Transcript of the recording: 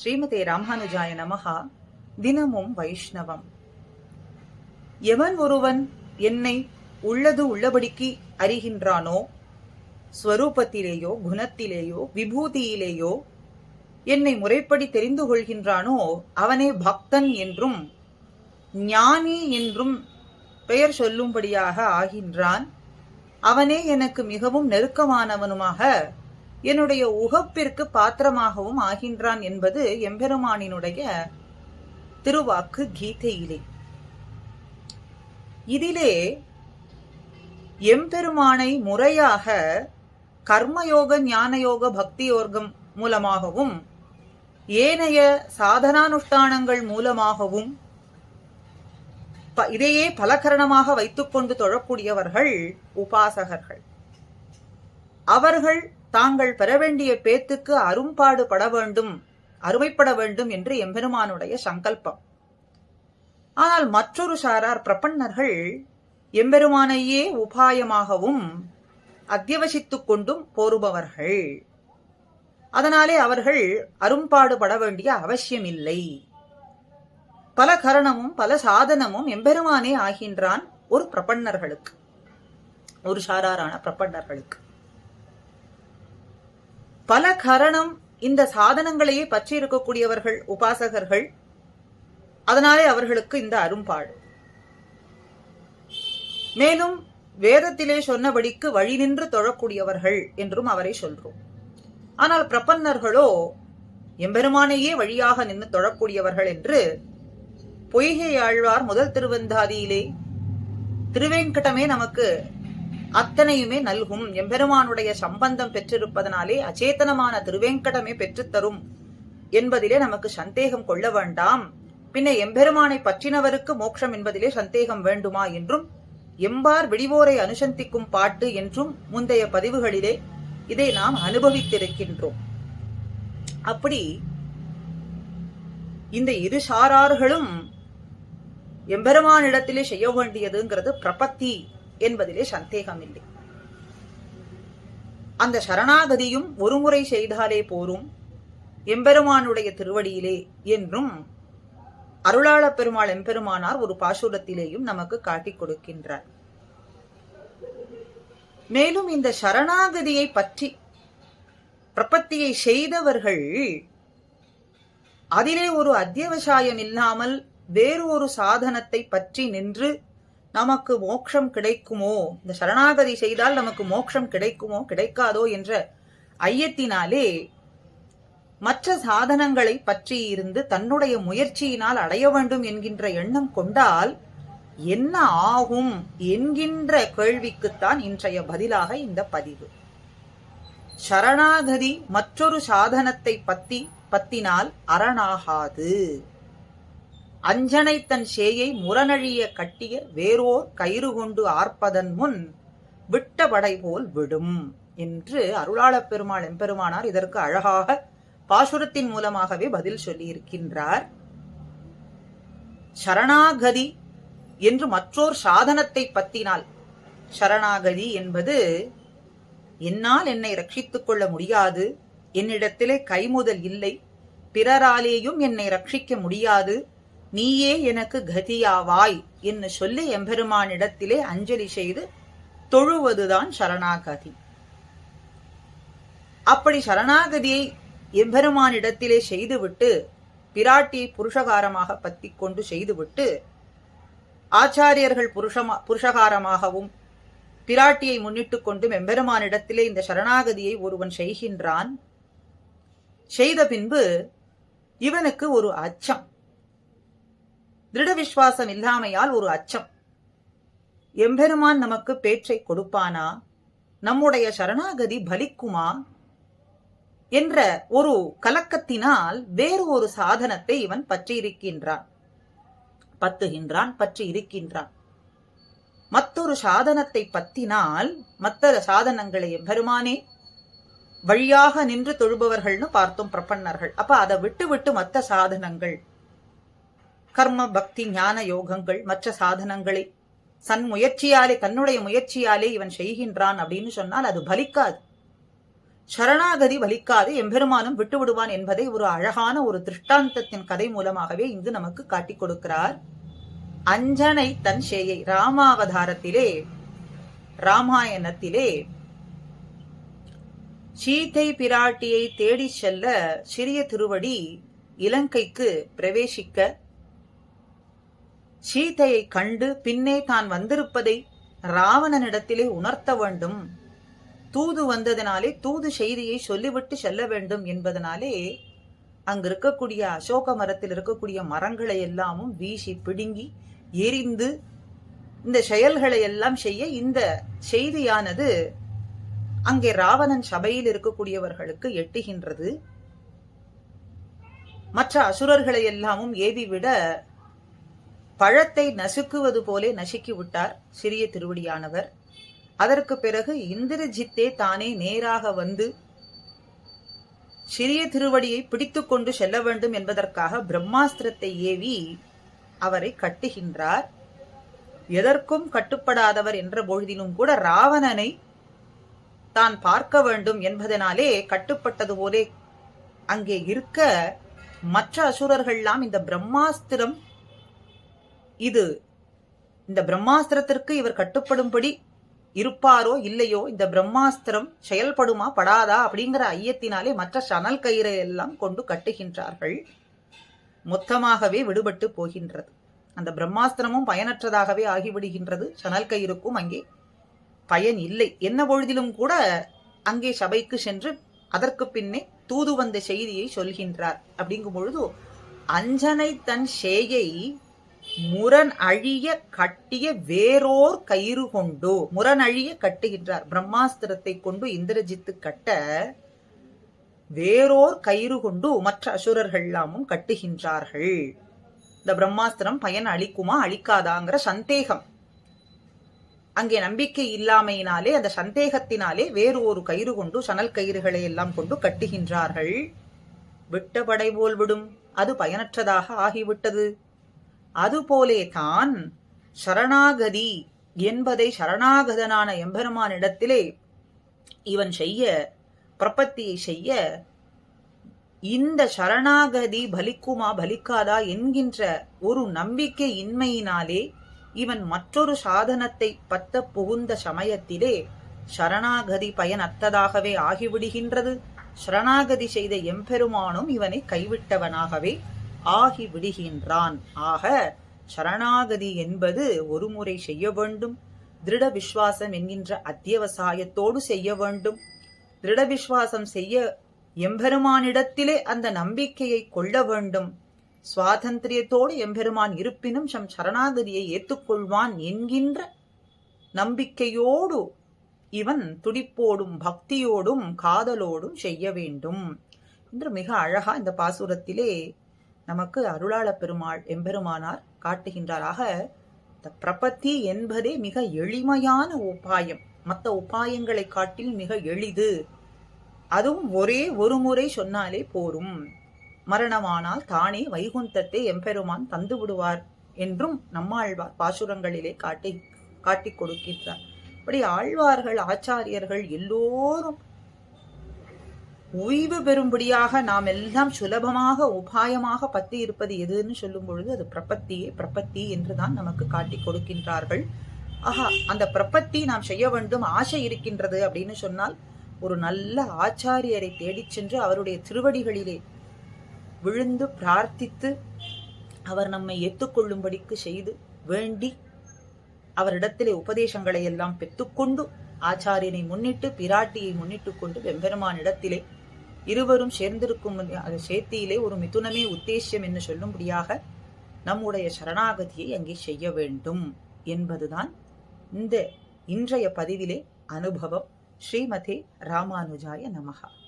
ஸ்ரீமதே ராமானுஜாய நமகா தினமும் வைஷ்ணவம். எவன் ஒருவன் என்னை உள்ளது உள்ளபடிக்கு அறிகின்றானோ ஸ்வரூபத்திலேயோ குணத்திலேயோ விபூதியிலேயோ என்னை முறைப்படி தெரிந்து கொள்கின்றானோ அவனே பக்தன் என்றும் ஞானி என்றும் பெயர் சொல்லும்படியாக ஆகின்றான். அவனே எனக்கு மிகவும் நெருக்கமானவனுமாக என்னுடைய உகப்பிற்கு பாத்திரமாகவும் ஆகின்றான் என்பது எம்பெருமானினுடைய திருவாக்கு கீதையிலே. இதிலே எம்பெருமானை முறையாக கர்மயோக ஞானயோக பக்தி யோகம் மூலமாகவும் ஏனைய சாதனானுஷ்டானங்கள் மூலமாகவும் ப- இதையே பலகரணமாக வைத்துக்கொண்டு தொழக்கூடியவர்கள் உபாசகர்கள். அவர்கள் தாங்கள் பெற வேண்டிய பேத்துக்கு அரும்பாடு பட வேண்டும் அருமைப்பட வேண்டும் என்று எம்பெருமானுடைய சங்கல்பம். ஆனால் மற்றொரு சாரார் பிரபன்னர்கள் எம்பெருமானையே உபாயமாகவும் அத்தியவசித்துக் கொண்டும் போருபவர்கள். அதனாலே அவர்கள் அரும்பாடு பட வேண்டிய அவசியமில்லை. பல கரணமும் பல சாதனமும் எம்பெருமானே ஆகின்றான் ஒரு பிரபன்னர்களுக்கு ஒரு சாராரான பிரபன்னர்களுக்கு. பல கரணம் இந்த சாதனங்களையே பற்றி இருக்கக்கூடியவர்கள் உபாசகர்கள். அதனாலே அவர்களுக்கு இந்த அரும்பாடு. மேலும் வேதத்திலே சொன்னபடிக்கு வழி நின்று தொழக்கூடியவர்கள் என்றும் அவரை சொல்றோம். ஆனால் பிரபன்னர்களோ எம்பெருமானையே வழியாக நின்று தொழக்கூடியவர்கள் என்று பொய்கை ஆழ்வார் முதல் திருவந்தாதியிலே திருவேங்கடமே நமக்கு அத்தனையுமே நல்கும். எம்பெருமானுடைய சம்பந்தம் பெற்றிருப்பதனாலே அச்சேதனமான திருவேங்கடமே பெற்றுத்தரும் என்பதிலே நமக்கு சந்தேகம் கொள்ள வேண்டாம். பின்ன எம்பெருமானை பற்றினவருக்கு மோட்சம் என்பதிலே சந்தேகம் வேண்டுமா என்றும் எம்பார் விடிவோரை அனுசந்திக்கும் பாட்டு என்றும் முந்தைய பதிவுகளிலே இதை நாம் அனுபவித்திருக்கின்றோம். அப்படி இந்த இரு சாரார்களும் எம்பெருமானிடத்திலே செய்ய வேண்டியதுங்கிறது பிரபத்தி. என்பதிலே சந்தேகமில்லை. அந்த சரணாகதியும் ஒருமுறை செய்தாலே போரும். எம்பெருமானுடைய திருவடியிலே என்றும் அருளாள பெருமாள் எம்பெருமானார் ஒரு பாசுரத்திலேயும் நமக்கு காட்டிக் கொடுக்கின்றார். மேலும் இந்த சரணாகதியை பற்றி பிரபத்தியை செய்தவர்கள் அதிலே ஒரு அத்தியவசாயம் இல்லாமல் வேறு ஒரு சாதனத்தை பற்றி நின்று நமக்கு மோட்சம் கிடைக்குமோ? இந்த சரணாகதி செய்தால் நமக்கு மோட்சம் கிடைக்குமோ? கிடைக்காதோ என்ற ஐயத்தினாலே மற்ற சாதனங்களை பற்றி இருந்து தன்னுடைய முயற்சியினால் அடைய வேண்டும் என்கின்ற எண்ணம் கொண்டால் என்ன ஆகும் என்கின்ற கேள்விக்குத்தான் இன்றைய பதிலாக இந்த பதிவு. சரணாகதி மற்றொரு சாதனத்தை பத்தி பத்தினால் அரணாகாது. அஞ்சனை தன் சேயை முரணழிய கட்டிய வேறோர் கயிறு கொண்டு ஆர்ப்பதன் முன் விட்ட படை போல் விடும் என்று அருளாளப் பெருமாள் எம்பெருமானார் இதற்கு அழகாக பாசுரத்தின் மூலமாகவே பதில் சொல்லியிருக்கின்றார். சரணாகதி என்று மற்றோர் சாதனத்தை பத்தினால். சரணாகதி என்பது என்னால் என்னை ரட்சித்துக் கொள்ள முடியாது என்னிடத்திலே கைமுதல் இல்லை பிறராலேயும் என்னை ரட்சிக்க முடியாது நீயே எனக்கு கதியாவாய் என்று சொல்லி எம்பெருமானிடத்திலே அஞ்சலி செய்து தொழுவதுதான் சரணாகதி. அப்படி சரணாகதியை எம்பெருமானிடத்திலே செய்துவிட்டு பிராட்டியை புருஷகாரமாக பத்தி கொண்டு செய்துவிட்டு ஆச்சாரியர்கள் புருஷமா புருஷகாரமாகவும் பிராட்டியை முன்னிட்டு கொண்டும் எம்பெருமானிடத்திலே இந்த சரணாகதியை ஒருவன் செய்கின்றான். செய்த பின்பு இவனுக்கு ஒரு அச்சம். திருட விசுவாசம் இல்லாமையால் ஒரு அச்சம். எம்பெருமான் நமக்கு பேச்சை கொடுப்பானா? நம்முடைய சரணாகதி பலிக்குமா? என்ற ஒரு கலக்கத்தினால் வேறு ஒரு சாதனத்தை இவன் பற்றியிருக்கின்றான். பத்துகின்றான் பற்றி இருக்கின்றான் மற்றொரு சாதனத்தை பத்தினால் மற்ற சாதனங்களை எம்பெருமானே வழியாக நின்று தொழுபவர்கள்னு பார்த்தோம் பிரபன்னர்கள். அப்ப அதை விட்டு விட்டு மற்ற சாதனங்கள் கர்ம பக்தி ஞான யோகங்கள் மற்ற சாதனங்களை. சன் முயற்சியாலே தன்னுடைய முயற்சியாலே இவன் செய்கின்றான் அப்படின்னு சொன்னால் அது பலிக்காது. சரணாகதி வலிக்காது எம்பெருமானும் விட்டு விடுவான் என்பதை ஒரு அழகான ஒரு திருஷ்டாந்தத்தின் கதை மூலமாகவே இங்கு நமக்கு காட்டிக் கொடுக்கிறார். அஞ்சனை தன் சேயை ராமாவதாரத்திலே ராமாயணத்திலே சீதை பிராட்டியை தேடி செல்ல சிறிய திருவடி இலங்கைக்கு பிரவேசிக்க சீதையை கண்டு பின்னே தான் வந்திருப்பதை ராவணனிடத்திலே உணர்த்த வேண்டும். தூது வந்ததினாலே தூது செய்தியை சொல்லிவிட்டு செல்ல வேண்டும் என்பதனாலே அங்கு இருக்கக்கூடிய அசோக மரத்தில் இருக்கக்கூடிய மரங்களை எல்லாமும் வீசி பிடுங்கி எரிந்து இந்த செயல்களை எல்லாம் செய்ய இந்த செய்தியானது அங்கே ராவணன் சபையில் இருக்கக்கூடியவர்களுக்கு எட்டுகின்றது. மற்ற அசுரர்களை எல்லாமும் ஏவிவிட பழத்தை நசுக்குவது போலே நசுக்கி விட்டார் சிறிய திருவடியானவர். அதற்கு பிறகு இந்திரஜித்தே தானே நேராக வந்து சிறிய திருவடியை பிடித்துக் கொண்டு செல்ல வேண்டும் என்பதற்காக பிரம்மாஸ்திரத்தை ஏவி அவரை கட்டுகின்றார். எதற்கும் கட்டுப்படாதவர் என்ற பொழுதிலும் கூட ராவணனை தான் பார்க்க வேண்டும் என்பதனாலே கட்டுப்பட்டது போலே அங்கே இருக்க மற்ற அசுரர்கள்லாம் இந்த பிரம்மாஸ்திரம் இது இந்த பிரம்மாஸ்திரத்திற்கு இவர் கட்டுப்படும்படி இருப்பாரோ இல்லையோ இந்த பிரம்மாஸ்திரம் செயல்படுமா படாதா அப்படிங்கிற ஐயத்தினாலே மற்ற சணல் கயிறை எல்லாம் கொண்டு கட்டுகின்றார்கள். மொத்தமாகவே விடுபட்டு போகின்றது. அந்த பிரம்மாஸ்திரமும் பயனற்றதாகவே ஆகிவிடுகின்றது. சணல் கயிறுக்கும் அங்கே பயன் இல்லை. என்ன பொழுதிலும் கூட அங்கே சபைக்கு சென்று அதற்கு பின்னே தூது வந்த செய்தியை சொல்கின்றார். அப்படிங்கும் பொழுது அஞ்சனை தன் சேயை முரண் அழிய கட்டிய வேறோர் கயிறு கொண்டு. முரண் அழிய கட்டுகின்றார். பிரம்மாஸ்திரத்தை கொண்டு இந்திரஜித்து கட்ட வேறோர் கயிறு கொண்டு மற்ற அசுரர்கள் எல்லாமும் கட்டுகின்றார்கள். இந்த பிரம்மாஸ்திரம் பயன் அளிக்குமா? அளிக்காதாங்கிற சந்தேகம். அங்கே நம்பிக்கை இல்லாமையினாலே அந்த சந்தேகத்தினாலே வேறு ஒரு கயிறு கொண்டு சணல் கயிறுகளை எல்லாம் கொண்டு கட்டுகின்றார்கள். விட்ட படை போல் விடும். அது பயனற்றதாக ஆகிவிட்டது. அதுபோலே தான் சரணாகதி என்பதை சரணாகதனான எம்பெருமானிடத்திலே இவன் செய்ய பிரபத்தியை செய்ய இந்த சரணாகதி பலிக்குமா பலிக்காதா என்கின்ற ஒரு நம்பிக்கை இன்மையினாலே இவன் மற்றொரு சாதனத்தை பத்த புகுந்த சமயத்திலே சரணாகதி பயனற்றதாகவே ஆகிவிடுகின்றது. சரணாகதி செய்த எம்பெருமானும் இவனை கைவிட்டவனாகவே ஆகி விடுகின்றான் ஆக சரணாகதி என்பது ஒரு முறை செய்ய வேண்டும். திருட விஸ்வாசம் என்கின்ற அத்தியவசாயத்தோடு செய்ய வேண்டும். திருட விஸ்வாசம் செய்ய எம்பெருமானிடத்திலே அந்த நம்பிக்கையை கொள்ள வேண்டும். சுவாதந்திரியத்தோடு எம்பெருமான் இருப்பினும் சம் சரணாகதியை ஏற்றுக்கொள்வான் என்கின்ற நம்பிக்கையோடு இவன் துடிப்போடும் பக்தியோடும் காதலோடும் செய்ய வேண்டும். என்று மிக அழகா இந்த பாசுரத்திலே நமக்கு அருளாள பெருமாள் எம்பெருமானார் காட்டுகின்றார் ஆக இந்த பிரபத்தி என்பதே மிக எளிமையான உபாயம். மற்ற உபாயங்களை காட்டில் மிக எளிது. அதுவும் ஒரே ஒரு முறை சொன்னாலே போரும். மரணமானால் தானே வைகுந்தத்தை எம்பெருமான் தந்து விடுவார் என்றும் நம்மாழ்வார் பாசுரங்களிலே காட்டி காட்டிக் கொடுக்கின்றார். இப்படி ஆழ்வார்கள் ஆச்சாரியர்கள் எல்லோரும் ஓய்வு பெறும்படியாக நாம் எல்லாம் சுலபமாக உபாயமாக பத்தி இருப்பது எதுன்னு சொல்லும் பொழுது அது பிரபத்தியே பிரபத்தி என்றுதான் நமக்கு காட்டி கொடுக்கின்றார்கள். ஆஹா அந்த பிரபத்தி நாம் செய்ய வேண்டும் ஆசை இருக்கின்றது அப்படின்னு சொன்னால் ஒரு நல்ல ஆச்சாரியரை தேடிச் சென்று அவருடைய திருவடிகளிலே விழுந்து பிரார்த்தித்து அவர் நம்மை ஏற்றுக்கொள்ளும்படிக்கு செய்து வேண்டி அவரிடத்திலே உபதேசங்களை எல்லாம் பெற்றுக்கொண்டு ஆச்சாரியனை முன்னிட்டு பிராட்டியை முன்னிட்டு கொண்டு வெம்பெருமானிடத்திலே இருவரும் சேர்ந்திருக்கும் சேர்த்தியிலே ஒரு மிதுனமே உத்தேசியம் என்று சொல்லும்படியாக நம்முடைய சரணாகதியை அங்கே செய்ய வேண்டும் என்பதுதான் இந்த இன்றைய பதிவிலே அனுபவம். ஸ்ரீமதே ராமானுஜாய நமகா